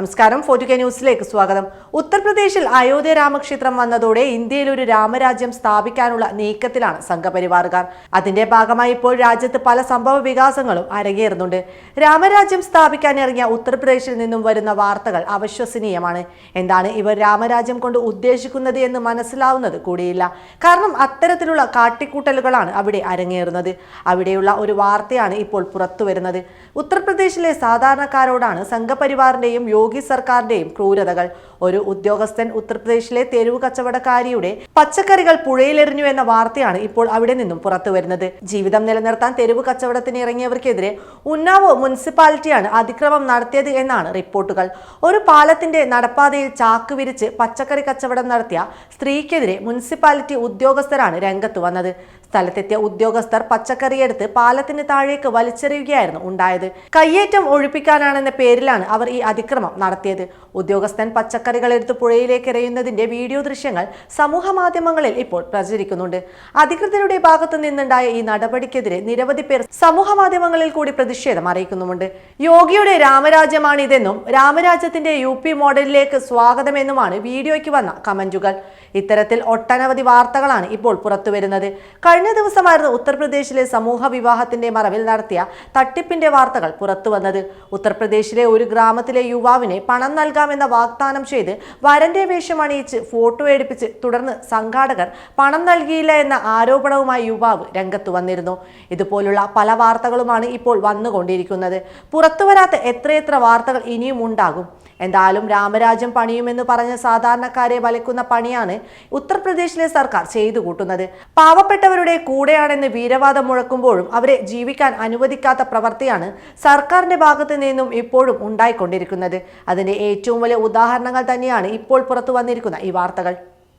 നമസ്കാരം. Four K ന്യൂസിലേക്ക് സ്വാഗതം. ഉത്തർപ്രദേശിൽ അയോധ്യ രാമക്ഷേത്രം വന്നതോടെ ഇന്ത്യയിൽ ഒരു രാമരാജ്യം സ്ഥാപിക്കാനുള്ള നീക്കത്തിലാണ് സംഘപരിവാറുകാർ. അതിന്റെ ഭാഗമായി ഇപ്പോൾ രാജ്യത്ത് പല സംഭവ വികാസങ്ങളും അരങ്ങേറുന്നുണ്ട്. രാമരാജ്യം സ്ഥാപിക്കാൻ ഇറങ്ങിയ ഉത്തർപ്രദേശിൽ നിന്നും വരുന്ന വാർത്തകൾ അവിശ്വസനീയമാണ്. എന്താണ് ഇവർ രാമരാജ്യം കൊണ്ട് ഉദ്ദേശിക്കുന്നത് എന്ന് മനസ്സിലാവുന്നത് കൂടിയില്ല. കാരണം അത്തരത്തിലുള്ള കാട്ടിക്കൂട്ടലുകളാണ് അവിടെ അരങ്ങേറുന്നത്. അവിടെയുള്ള ഒരു വാർത്തയാണ് ഇപ്പോൾ പുറത്തുവരുന്നത്. ഉത്തർപ്രദേശിലെ സാധാരണക്കാരോടാണ് സംഘപരിവാറിന്റെയും യോഗി സർക്കാരിന്റെയും ക്രൂരതകൾ. ഒരു ഉദ്യോഗസ്ഥൻ ഉത്തർപ്രദേശിലെ തെരുവ് കച്ചവടക്കാരിയുടെ പച്ചക്കറികൾ പുഴയിലെറിഞ്ഞു എന്ന വാർത്തയാണ് ഇപ്പോൾ അവിടെ നിന്നും പുറത്തു വരുന്നത് ജീവിതം നിലനിർത്താൻ തെരുവ് കച്ചവടത്തിന് ഇറങ്ങിയവർക്കെതിരെ ഉന്നാവോ മുനിസിപ്പാലിറ്റിയാണ് അതിക്രമം നടത്തിയത് എന്നാണ് റിപ്പോർട്ടുകൾ. ഒരു പാലത്തിന്റെ നടപ്പാതയിൽ ചാക്ക് വിരിച്ച് പച്ചക്കറി കച്ചവടം നടത്തിയ സ്ത്രീക്കെതിരെ മുനിസിപ്പാലിറ്റി ഉദ്യോഗസ്ഥരാണ് രംഗത്ത് വന്നത്. സ്ഥലത്തെത്തിയ ഉദ്യോഗസ്ഥർ പച്ചക്കറിയെടുത്ത് പാലത്തിന് താഴേക്ക് വലിച്ചെറിയുകയായിരുന്നു ഉണ്ടായത്. കയ്യേറ്റം ഒഴിപ്പിക്കാനാണെന്ന പേരിലാണ് അവർ ഈ അതിക്രമം നടത്തിയത്. ഉദ്യോഗസ്ഥൻ പച്ചക്കറികൾ എടുത്ത് പുഴയിലേക്ക് എറിയുന്നതിന്റെ വീഡിയോ ദൃശ്യങ്ങൾ സമൂഹ മാധ്യമങ്ങളിൽ ഇപ്പോൾ പ്രചരിക്കുന്നുണ്ട്. അധികൃതരുടെ ഭാഗത്തു നിന്നുണ്ടായ ഈ നടപടിക്കെതിരെ നിരവധി പേർ സമൂഹ മാധ്യമങ്ങളിൽ കൂടി പ്രതിഷേധം അറിയിക്കുന്നുമുണ്ട്. യോഗിയുടെ രാമരാജ്യമാണിതെന്നും രാമരാജ്യത്തിന്റെ യു പി മോഡലിലേക്ക് സ്വാഗതമെന്നുമാണ് വീഡിയോയ്ക്ക് വന്ന കമന്റുകൾ. ഇത്തരത്തിൽ ഒട്ടനവധി വാർത്തകളാണ് ഇപ്പോൾ പുറത്തുവരുന്നത്. കഴിഞ്ഞ ദിവസമായിരുന്നു ഉത്തർപ്രദേശിലെ സമൂഹ വിവാഹത്തിന്റെ മറവിൽ നടത്തിയ തട്ടിപ്പിന്റെ വാർത്തകൾ പുറത്തുവന്നത്. ഉത്തർപ്രദേശിലെ ഒരു ഗ്രാമത്തിലെ യുവാവിനെ പണം നൽകാമെന്ന വാഗ്ദാനം ചെയ്ത് വരന്റെ വേഷം അണിയിച്ച് ഫോട്ടോ എടുപ്പിച്ച് തുടർന്ന് സംഘാടകർ പണം നൽകിയില്ല എന്ന ആരോപണവുമായി യുവാവ് രംഗത്ത് വന്നിരുന്നു. ഇതുപോലുള്ള പല വാർത്തകളുമാണ് ഇപ്പോൾ വന്നുകൊണ്ടിരിക്കുന്നത്. പുറത്തുവരാത്ത എത്രയെത്ര വാർത്തകൾ ഇനിയും ഉണ്ടാകും? എന്തായാലും രാമരാജ്യം പണിയുമെന്ന് പറഞ്ഞ സാധാരണക്കാരെ വലക്കുന്ന പണിയാണ് ഉത്തർപ്രദേശിലെ സർക്കാർ ചെയ്തു കൂട്ടുന്നത് പാവപ്പെട്ടവരുടെ കൂടെയാണെന്ന് വീരവാദം മുഴക്കുമ്പോഴും അവരെ ജീവിക്കാൻ അനുവദിക്കാത്ത പ്രവൃത്തിയാണ് സർക്കാരിന്റെ ഭാഗത്തു നിന്നും ഇപ്പോഴും ഉണ്ടായിക്കൊണ്ടിരിക്കുന്നത്. അതിന്റെ ഏറ്റവും വലിയ ഉദാഹരണങ്ങൾ തന്നെയാണ് ഇപ്പോൾ പുറത്തു വന്നിരിക്കുന്ന ഈ വാർത്തകൾ.